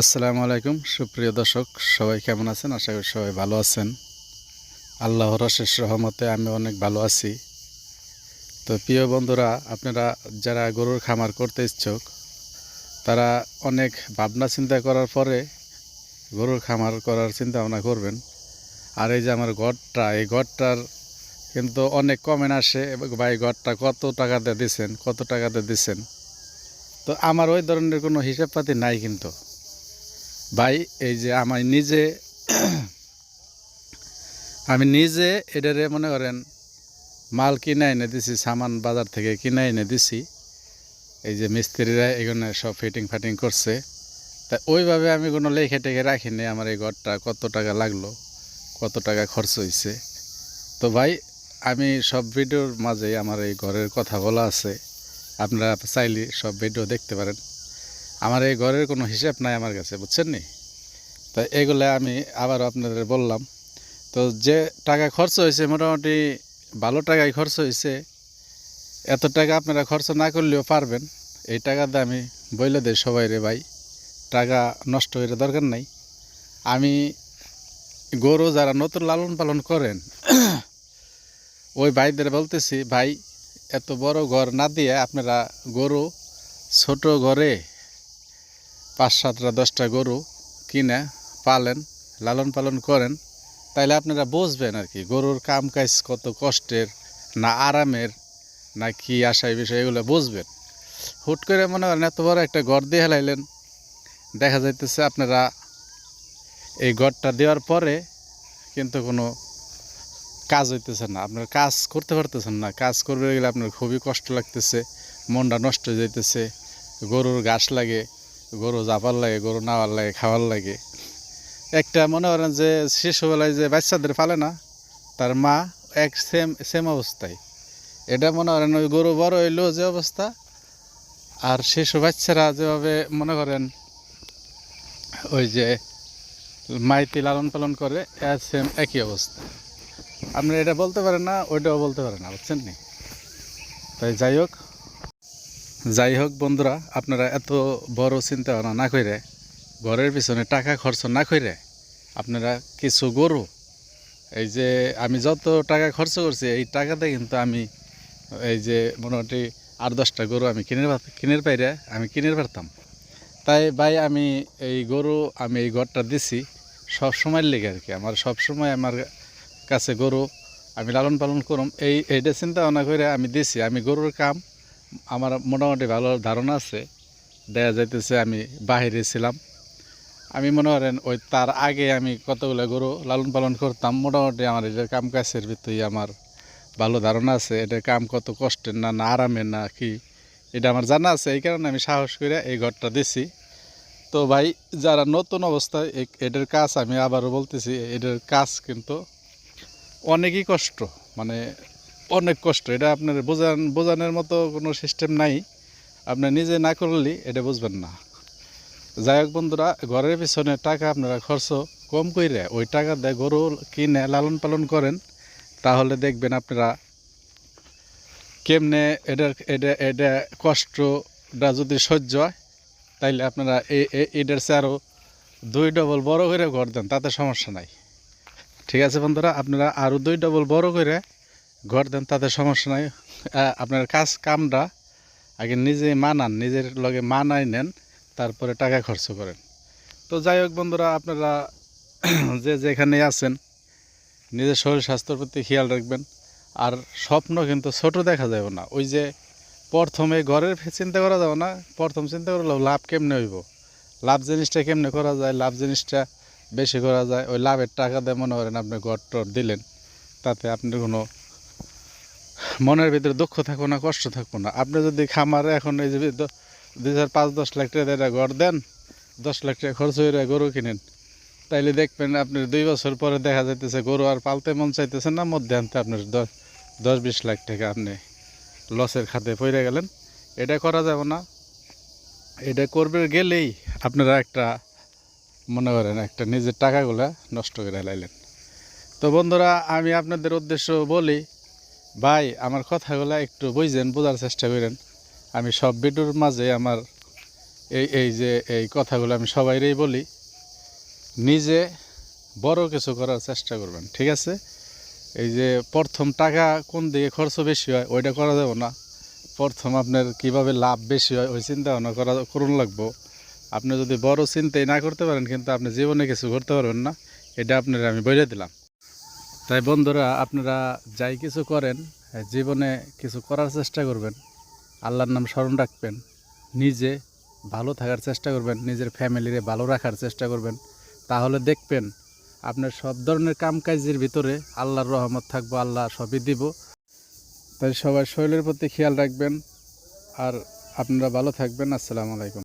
আসসালামু আলাইকুম, সুপ্রিয় দর্শক, সবাই কেমন আছেন? আশা করি সবাই ভালো আছেন। আল্লাহর অশেষ রহমতে আমি অনেক ভালো আছি। তো প্রিয় বন্ধুরা, আপনারা যারা গরুর খামার করতে ইচ্ছুক, তারা অনেক ভাবনা চিন্তা করার পরে গরুর খামার করার চিন্তা ভাবনা করবেন। আর এই যে আমার ঘরটা, এই ঘরটার কিন্তু অনেক কমেন আসে এবং ভাই, ঘরটা কত টাকাতে দিছেন? কত টাকাতে দিছেন? তো আমার ওই ধরনের কোনো হিসাবপাতি নাই কিন্তু। ভাই, এই যে আমার নিজে, আমি নিজে এটারে মনে করেন মাল কিনে এনে দিছি, সামান বাজার থেকে কিনে এনে দিছি। এই যে মিস্ত্রিরা এখানে সব ফিটিং ফাটিং করছে। তা ওইভাবে আমি কোনো লেখে টেখে রাখিনি আমার এই ঘরটা কত টাকা লাগল, কত টাকা খরচ হয়েছে তো ভাই, আমি সব ভিডিওর মাঝে আমার এই ঘরের কথা বলা আছে। আপনারা চাইলে সব ভিডিও দেখতে পারেন। আমার এই ঘরের কোনো হিসাব নাই আমার কাছে, বুঝছেন নি? তো এগুলো আমি আবার আপনাদের বললাম। তো যে টাকা খরচ হয়েছে, মোটামুটি ভালো টাকাই খরচ হয়েছে। এত টাকা আপনারা খরচ না করলেও পারবেন। এই টাকা টাকাতে আমি বইলে দিই সবাই রে ভাই। টাকা নষ্ট হয়ে দরকার নাই। আমি গরু যারা নতুন লালন পালন করেন, ওই ভাইদের বলতেছি, ভাই, এত বড় ঘর না দিয়ে আপনারা গরু ছোট ঘরে পাঁচ সাতটা দশটা গরু কিনে পালেন, লালন পালন করেন, তাইলে আপনারা বুঝবেন আর কি, গরুর কাম কাজ কত কষ্টের, না আরামের, না কি আশায় বিষয়, এগুলো বুঝবেন। হুট করে মনে করেন এত বড় একটা ঘর দিয়ে হেলাইলেন, দেখা যাইতেছে আপনারা এই ঘরটা দেওয়ার পরে কিন্তু কোনো কাজ হইতেছে না, আপনার কাজ করতে পারতেছেন না, কাজ করবে গেলে আপনার খুবই কষ্ট লাগতেছে, মনটা নষ্ট হয়ে যাইতেছে, গরুর ঘাস লাগে গরু জাপার লাগে, গরু নাওয়ার লাগে, খাওয়ার লাগে। একটা মনে করেন যে শিশুবেলায় যে বাচ্চাদের পালে না, তার মা এক সেম সেম অবস্থায়। এটা মনে করেন ওই গরু বড় হইলেও যে অবস্থা, আর শিশু বাচ্চারা যেভাবে মনে করেন ওই যে মাইতি লালন পালন করে সেম একই অবস্থা। আপনি এটা বলতে পারেন না, ওইটাও বলতে পারেন না, বুঝছেন নি? তাই যাই হোক যাই হোক বন্ধুরা, আপনারা এত বড় চিন্তা ভাবনা না করে, ঘরের পিছনে টাকা খরচ না করে আপনারা কিছু গরু, এই যে আমি যত টাকা খরচ করছি, এই টাকাতে কিন্তু আমি, এই যে মোটামুটি আট দশটা গরু আমি কিনে কিনের পাইরে আমি কিনের পারতাম। তাই ভাই আমি এই গরু, আমি এই ঘরটা দিছি সব সময়ের লেগে আর কি। আমার সব সময় আমার কাছে গরু আমি লালন পালন করুম, এই, এইটা চিন্তা ভাবনা করে আমি দিছি। আমি গরুর কাম আমার মোটামুটি ভালো ধারণা আছে। দেখা যাইতেছে আমি বাহিরে ছিলাম। আমি মনে করেন ওই তার আগে আমি কতগুলো গরু লালন পালন করতাম, মোটামুটি আমার এটার কাম কাজের ভিতরেই আমার ভালো ধারণা আছে। এটার কাম কত কষ্টের না না আরামের না কি, এটা আমার জানা আছে। এই কারণে আমি সাহস করে এই ঘরটা দিছি। তো ভাই, যারা নতুন অবস্থায় এটার কাজ আমি আবারও বলতেছি, এটার কাজ কিন্তু অনেকই কষ্ট। মানে অনেক কষ্ট। এটা আপনার বোঝান, বোঝানোর মতো কোনো সিস্টেম নাই। আপনি নিজে না করলে এটা বুঝবেন না। যাই হোক বন্ধুরা, ঘরের পিছনে টাকা আপনারা খরচ কম করে ওই টাকা দিয়ে গরু কিনে লালন পালন করেন, তাহলে দেখবেন আপনারা কেমনে এটার, এটা এটা কষ্টটা যদি সহ্য হয়, তাইলে আপনারা এটার চেয়ে আরও দুই ডবল বড় করে ঘর দেন, তাতে সমস্যা নাই। ঠিক আছে বন্ধুরা, আপনারা আরও দুই ডবল বড় করে ঘর দেন তাতে সমস্যা নাই। আপনার কাজ কামটা আগে নিজে মানান, নিজের লগে মানাই নেন, তারপরে টাকা খরচ করেন। তো যাই হোক বন্ধুরা, আপনারা যে যেখানে আছেন, নিজের শরীর স্বাস্থ্যের প্রতি খেয়াল রাখবেন। আর স্বপ্ন কিন্তু ছোট দেখা যাবে না। ওই যে প্রথমে ঘরের চিন্তা করা যাবে না, প্রথম চিন্তা করলে লাভ কেমনে হইব? লাভ জিনিসটা কেমনে করা যায়? লাভ জিনিসটা বেশি করা যায়? ওই লাভের টাকা দিয়ে মনে করেন আপনি ঘর টর দিলেন, তাতে আপনি কোনো মনের ভিতরে দুঃখ থাকব না, কষ্ট থাকব না। আপনি যদি খামারে এখন এই যে দুই হাজার পাঁচ, দশ লাখ টাকা ঘর দেন, দশ লাখ টাকা খরচ হয়ে গরু কিনেন। তাইলে দেখবেন আপনি দুই বছর পরে দেখা যাইতেছে গরু আর পালতে মন চাইতেছে না মধ্যে আনতে আপনার দশ দশ বিশ লাখ টাকা আপনি লসের খাতে পড়ে গেলেন। এটা করা যাবে না। এটা করবে গেলেই আপনারা একটা, মনে করেন একটা নিজের টাকাগুলা নষ্ট করে লাইলেন। তো বন্ধুরা, আমি আপনাদের উদ্দেশ্য বলি ভাই, আমার কথাগুলো একটু বুঝছেন বোঝার চেষ্টা করেন। আমি সব ভিডিওর মাঝে আমার এই এই যে এই কথাগুলো আমি সবাইরেই বলি। নিজে বড় কিছু করার চেষ্টা করবেন, ঠিক আছে? এই যে প্রথম টাকা কোন দিকে খরচ বেশি হয়, ওইটা করা যাবে না। প্রথম আপনার কীভাবে লাভ বেশি হয়, ওই চিন্তা ভাবনা করা করুন লাগবো। আপনি যদি বড় চিন্তাই না করতে পারেন, কিন্তু আপনি জীবনে কিছু করতে পারবেন না। এটা আপনার আমি বলে দিলাম। তাই বন্ধুরা, আপনারা যাই কিছু করেন, জীবনে কিছু করার চেষ্টা করবেন, আল্লাহর নাম স্মরণ রাখবেন, নিজে ভালো থাকার চেষ্টা করবেন, নিজের ফ্যামিলিরে ভালো রাখার চেষ্টা করবেন, তাহলে দেখবেন আপনার সব ধরনের কামকাজের ভিতরে আল্লাহর রহমত থাকব, আল্লাহ সবই দিব। তাই সবাই শরীরের প্রতি খেয়াল রাখবেন, আর আপনারা ভালো থাকবেন। আসসালামু আলাইকুম।